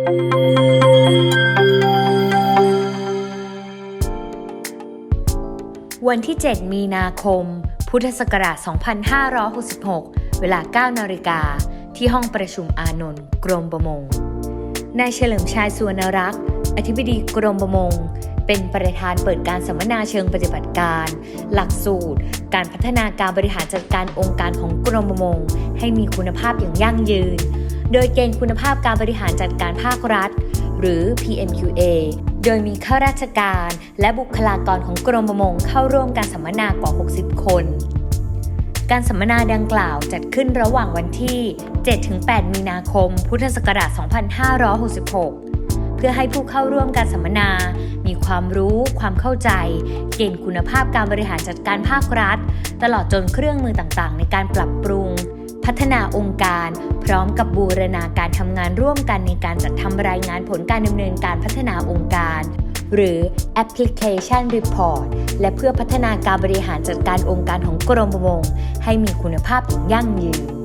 วันที่ 7 มีนาคม พุทธศักราช 2566 เวลา 9 นาฬิกา ที่ห้องประชุมอานนท์กรมประมง นายเฉลิมชายสุวรรณรักษ์ อธิบดีกรมประมง เป็นประธานเปิดการสัมมนาเชิงปฏิบัติการ หลักสูตร การพัฒนาการบริหารจัดการองค์การของกรมประมง ให้มีคุณภาพอย่างยั่งยืน โดยเกณฑ์คุณภาพการบริหารจัดการภาครัฐ หรือ PMQA โดยมีข้าราชการและบุคลากรของกรมประมงเข้าร่วมการสัมมนากว่า 60 คน การสัมมนาดังกล่าวจัดขึ้นระหว่างวันที่ 7-8 มีนาคม พุทธศักราช 2566 เพื่อให้ผู้เข้าร่วมการสัมมนา มีความรู้ ความเข้าใจ เกณฑ์คุณภาพการบริหารจัดการภาครัฐ ตลอดจนเครื่องมือต่างๆ ในการปรับปรุง พัฒนาองค์การ พร้อมกับบูรณาการทำงานร่วมกันในการจัดทำรายงานผลการดำเนินการพัฒนาองค์การ หรือ application report และเพื่อพัฒนาการบริหารจัดการองค์การของกรมประมงให้มีคุณภาพอย่างยั่งยืน